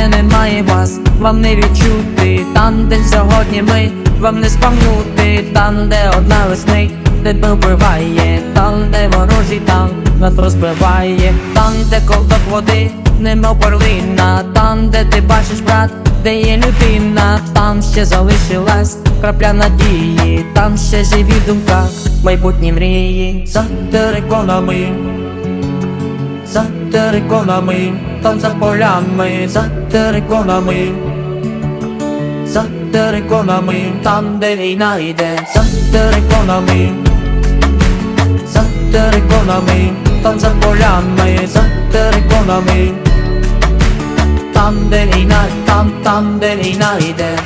де немає вас, вам не відчути, там, де сьогодні ми, вам не спамнути, там, де одна весни, де вбиває, там, де ворожий танк нас розбиває, там, де ковток води, немов перлина, там, де ти бачиш брат, де є людина, там ще залишилась крапля надії, там ще живі в думках, майбутні мрії, за териконами за териконами, там за полями, за териконами, за териконами, там де війна йде, за териконами, за териконами, там за полями, за териконами, там де війна, там, там де війна йде.